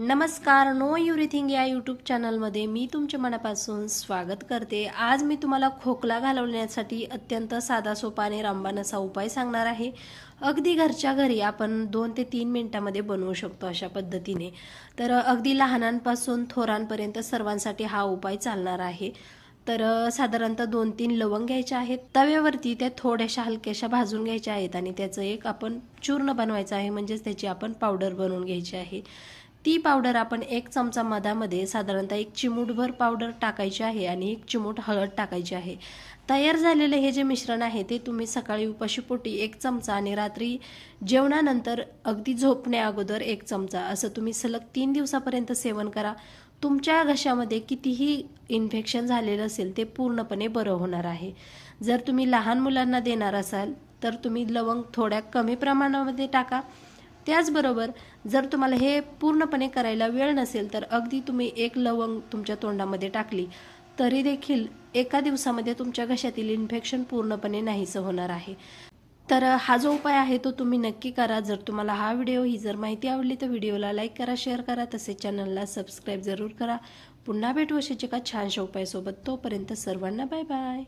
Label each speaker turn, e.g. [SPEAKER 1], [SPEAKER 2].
[SPEAKER 1] नमस्कार know everything या YouTube चॅनलमध्ये मी तुमच्या मनापासून स्वागत करते. आज मी तुम्हाला खोकला घालवण्यासाठी अत्यंत साधा सोपा आणि रामबाण असा उपाय सांगणार आहे. अगदी घरच्या घरी आपण दोन ते तीन मिनिटामध्ये बनवू शकतो अशा पद्धतीने. तर अगदी लहानांपासून थोरांपर्यंत सर्वांसाठी हा उपाय चालणार आहे. तर साधारणतः दोन तीन लवंग घ्यायच्या आहेत. तव्यावरती त्या थोड्याशा हलक्याशा भाजून घ्यायच्या आहेत आणि त्याचं एक आपण चूर्ण बनवायचं आहे म्हणजेच त्याची आपण पावडर बनवून घ्यायची आहे. ती पावडर आपण एक चमचा मधामध्ये साधारणतः एक चिमूटभर पावडर टाकायची आहे आणि एक चिमूट हळद टाकायची आहे. तयार झालेलं हे जे मिश्रण आहे ते तुम्ही सकाळी उपाशीपोटी एक चमचा आणि रात्री जेवणानंतर अगदी झोपण्या अगोदर एक चमचा असं तुम्ही सलग तीन दिवसापर्यंत सेवन करा. तुमच्या घशामध्ये कितीही इन्फेक्शन झालेलं असेल ते पूर्णपणे बरं होणार आहे. जर तुम्ही लहान मुलांना देणार असाल तर तुम्ही लवंग थोड्या कमी प्रमाणामध्ये टाका. त्याचबरोबर जर तुम्हाला हे पूर्णपणे करायला वेळ नसेल तर अगदी तुम्ही एक लवंग तुमच्या तोंडामध्ये टाकली तरी देखील एका दिवसामध्ये तुमच्या घशातील इन्फेक्शन पूर्णपणे नाहीसं होणार आहे. तर हा जो उपाय आहे तो तुम्ही नक्की करा. जर तुम्हाला हा व्हिडिओ ही जर माहिती आवडली तर व्हिडिओला लाईक करा शेअर करा तसेच चॅनलला सबस्क्राईब जरूर करा. पुन्हा भेटू अशाच एका छानशा उपायासोबत. तोपर्यंत सर्वांना बाय बाय.